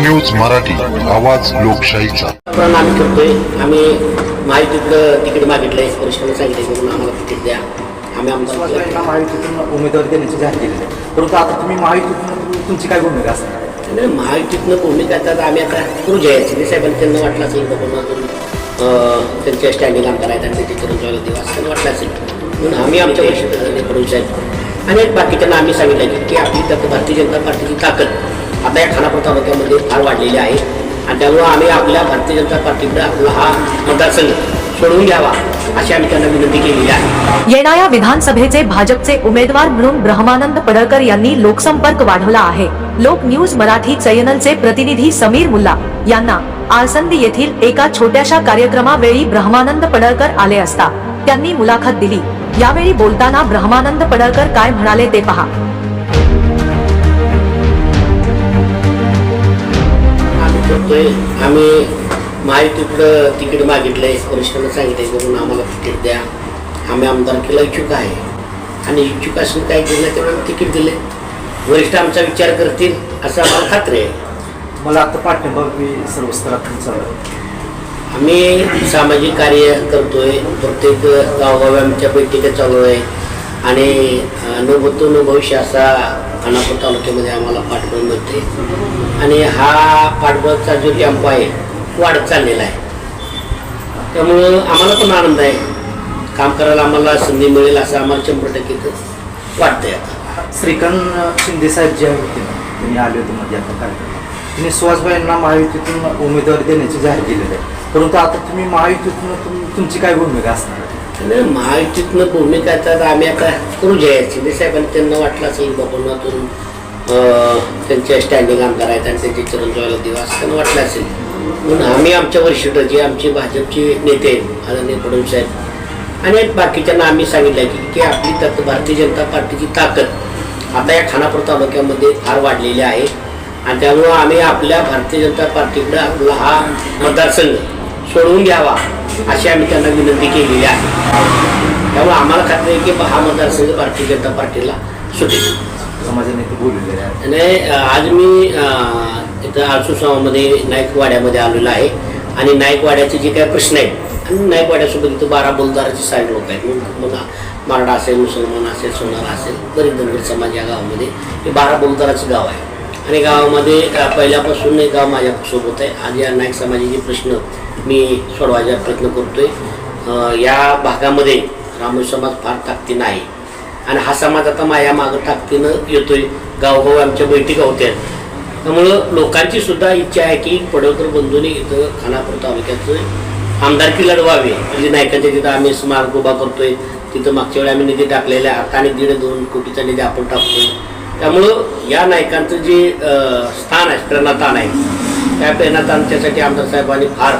News Marathi आवाज लोकशाहीचा. प्रमाण आम्ही करतोय. आम्ही माहितीकडं तिकीट मागितलंय. वरिष्ठांना सांगितलंय की म्हणून आम्हाला तिकीट द्या. आम्ही सुरुवातीला महायुतीतून उमेदवारी देण्याची जाहीर केली परंतु आता तुम्ही महायुतीतून तुमची काय भूमिका असणार नाही, महायुतीतनं भूमिका आता आम्ही आता करू जयाची शिंदे साहेबांनी त्यांना वाटलं असेल बाबा त्यांच्या स्टँडिंग आमदार आहेत आणि त्यांचे चिरण जायला देवा असं त्यांना वाटलं असेल. म्हणून आम्ही आमच्या वर्षी फडणवीस साहेब आणि बाकीच्यांना आम्ही सांगितलं की- की आपली त्यात भारतीय जनता पार्टीची ताकद आता या खानापूर तालुक्यामध्ये फार वाढलेले आहे. आणि त्यामुळं आम्ही आपल्या भारतीय जनता पार्टीकडे आपला हा मतदारसंघ सोडवून घ्यावा अशी आम्ही त्यांना विनंती केलेली आहे. येणाऱ्या विधानसभेचे भाजपचे उमेदवार म्हणून ब्रह्मानंद पडळकर यांनी लोकसंपर्क वाढवला आहे. लोक न्यूज मराठी चॅनलचे प्रतिनिधी समीर मुल्ला यांना आळसंदी येथील एका छोट्याशा कार्यक्रमावेळी ब्रह्मानंद पडळकर आले असता. त्यांनी मुलाखत दिली. यावेळी बोलताना ब्रह्मानंद पडळकर काय म्हणाले ते पहा. आम्ही करतोय आम्ही महायुतीकडं तिकीट मागितलंय वरिष्ठांना सांगितलंय की म्हणून आम्हाला तिकीट द्या. आम्ही आमदारकीला इच्छुक आहे. आणि इच्छुक असून काय केलं नाही तेवढं तिकीट दिले वरिष्ठ आमचा विचार करतील असं आम्हाला खात्री आहे. मला आता पाठिंबा मी सर्व स्तरातून चालू. आहे. आम्ही सामाजिक कार्य करतोय. प्रत्येक गावोगावी आमच्या बैठका चालू आहे. आणि अनुभवतो न भविष्य असा खानापूर तालुक्यामध्ये आम्हाला पाठबळ मिळते. आणि हा पाठबळचा जो टेम्पो आहे वाढत चाललेला आहे. त्यामुळं आम्हाला पण आनंद आहे. काम करायला आम्हाला संधी मिळेल असं आम्हाला शंभर टक्के वाटतंय आता. श्रीकांत शिंदे साहेब जे होते त्यांनी आले होते मध्ये आता कार्यक्रमात. त्यांनी सुहासबाईंना महायुतीतून उमेदवारी देण्याची जाहीर केलेली आहे. परंतु आता तुम्ही महायुतीतून तुम- तुमची काय भूमिका असणार? नाही आणि महायुतीतनं भूमिका तर आम्ही आता करू जयाची. शिंदे साहेबांनी त्यांना वाटलं असेल बाबूनातून त्यांच्या स्टँडिंग आमदार आहेत आणि त्यांचे चरण जोयला देवा त्यांना वाटलं असेल. म्हणून आम्ही आमच्या वरिष्ठ जे आमचे भाजपचे नेते आहेत आदरणीय फडणवीस साहेब आणि बाकीच्यांना आम्ही सांगितलं की की आपली तत् भारतीय जनता पार्टीची ताकद आता या खानापूर तालुक्यामध्ये फार वाढलेली आहे. आणि त्यामुळं आम्ही आपल्या भारतीय जनता पार्टीकडं आपला हा मतदारसंघ सोडवून घ्यावा. अशी आम्ही त्यांना विनंती केलेली आहे. त्यामुळे आम्हाला खात्री आहे की हा मतदारसंघ भारतीय जनता पार्टीला सुटेल. समाज नेते बोललेले आणि आज मी इथं आळसूसामध्ये नाईकवाड्यामध्ये आलेलो आहे. आणि नाईकवाड्याचे जे काही प्रश्न आहेत आणि नाईकवाड्यासोबत इथं बारा बोलदाराचे सारे लोक आहेत. मग मराठा असेल मुसलमान असेल सोनार असेल बरेच धनगर समाज या गावामध्ये हे बारा बोलदाराचं गाव आहे. आणि गावामध्ये पहिल्यापासून एक गाव माझ्यासोबत आहे. आज या नाईक समाजाचे प्रश्न मी सोडवायचा प्रयत्न करतोय. आहे या भागामध्ये रामोई समाज फार ताकदीनं आहे. आणि हा समाज आता माझ्या मागं टाकतीनं येतोय. गावगाव आमच्या बैठका होत्या. त्यामुळं लोकांची सुद्धा इच्छा आहे की पडळकर बंधूने इथं खानापूर तालुक्याचं आमदारकी लढवावी. म्हणजे नायकाच्या तिथं आम्ही स्मारक उभा करतोय. तिथं मागच्या वेळी आम्ही निधी टाकलेला आहे. आता आणि दीड दोन कोटीचा निधी आपण टाकतोय. त्यामुळं या नायकांचं जे स्थान आहे प्रेरणाताण आहे त्या प्रेरणाताणच्यासाठी आमदार साहेबांनी फार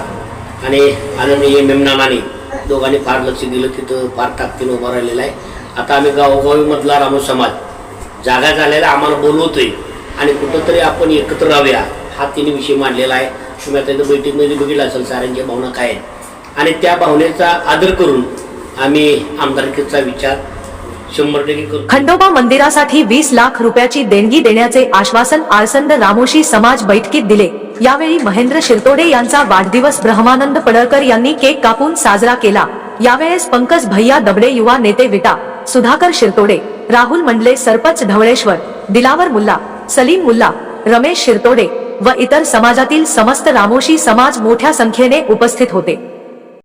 आणि आनंदीय मेमनानाने दोघांनी फार लक्ष दिलं तिथं फार ताकदीनं उभं राहिलेला आहे. आता आम्ही गावोगावीमधला रामो समाज जागा झालेला आम्हाला बोलवतोय आणि कुठंतरी आपण एकत्र राहूया हा तिने विषय मांडलेला आहे. तुम्ही आता इथं बैठकीमध्ये बघितलं असेल साऱ्यांच्या भावना काय आहेत. आणि त्या भावनेचा आदर करून आम्ही आमदारकीचा विचार शंभर टक्के खंडोबा मंदिरासाठी वीस लाख रुपयाची देणगी देण्याचे आश्वासन आळसंद रामोशी समाज बैठकीत दिले. यावेळी महेंद्र शिरतोडे यांचा वाढदिवस ब्रह्मानंद पडळकर यांनी केक कापून साजरा केला. यावेळेस पंकज भैया दबडे युवा नेते विटा सुधाकर शिरतोडे राहुल मंडले सरपंच ढवळेश्वर दिलावर मुल्ला सलीम मुल्ला रमेश शिरतोडे व इतर समाजातील समस्त रामोशी समाज मोठ्या संख्येने उपस्थित होते.